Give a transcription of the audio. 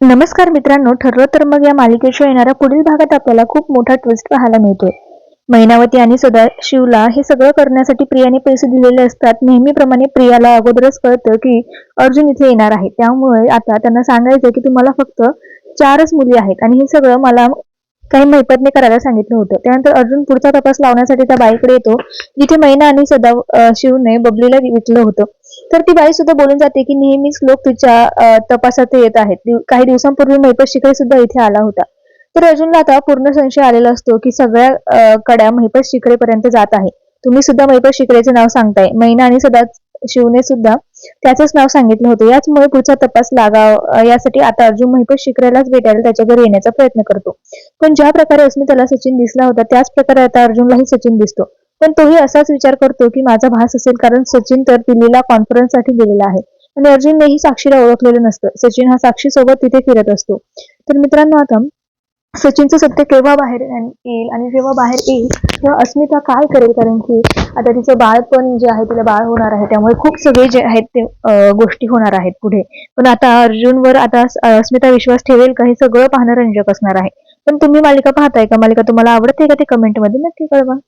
नमस्कार मित्रांनो ठरलं तर मग या मालिकेच्या येणाऱ्या पुढील भागात आपल्याला खूप मोठा ट्विस्ट पाहायला मिळतोय. मैनावती आणि सदाशिवला हे सगळं करण्यासाठी प्रियाने पैसे दिलेले असतात. नेहमीप्रमाणे प्रियाला अगोदरच कळतं की अर्जुन इथे येणार आहे. त्यामुळे आता त्यांना सांगायचं की तुम्हाला फक्त चारच मुली आहेत आणि हे सगळं मला काही मैपतने करायला सांगितलं होतं. त्यानंतर अर्जुन पुढचा तपास लावण्यासाठी त्या बाईकडे येतो. जिथे मैना आणि सदा शिवने बबलीला विकलं होतं. तर ती बाई सुद्धा बोलून जाते की नेहमीच लोक तिच्या तपासात येत आहेत. काही दिवसांपूर्वी महिपत शिकाई सुद्धा इथे आला होता. तर अर्जुनला आता पूर्ण संशय आलेला असतो की सगळ्या कड्या महिपत शिकरेपर्यंत जात आहे. तुम्ही सुद्धा महिपत शिकरेचे नाव सांगताय. मैना आणि सदा शिवने सुद्धा त्याचंच नाव सांगितलं होतं. याचमुळे पुढचा तपास लागाव यासाठी आता अर्जुन महिपत शिकरेलाच भेटायला त्याच्या घरी येण्याचा प्रयत्न करतो. पण ज्या प्रकारे अस्मिताला सचिन दिसला होता त्याच प्रकारे आता अर्जुनलाही सचिन दिसतो. पण तोही असाच विचार करतो की माझा भास असेल कारण सचिन तर दिल्लीला कॉन्फरन्ससाठी गेलेला आहे. आणि अर्जुननेही साक्षीला ओळखलेलं नसतं. सचिन हा साक्षी सोबत तिथे फिरत असतो. तर मित्रांनो आता सचिनचं सत्य केव्हा बाहेर येईल आणि जेव्हा बाहेर येईल तेव्हा अस्मिता काय करेल? कारण की आता तिचं बाळ पण जे आहे तिला बाळ होणार आहे. त्यामुळे खूप सगळे जे आहेत ते गोष्टी होणार आहेत पुढे. पण आता अर्जुनवर आता अस्मिता विश्वास ठेवेल का हे सगळं पाहणं रंजक असणार आहे. पण तुम्ही मालिका पाहताय का? मालिका तुम्हाला आवडते का ते कमेंटमध्ये नक्की कळवा.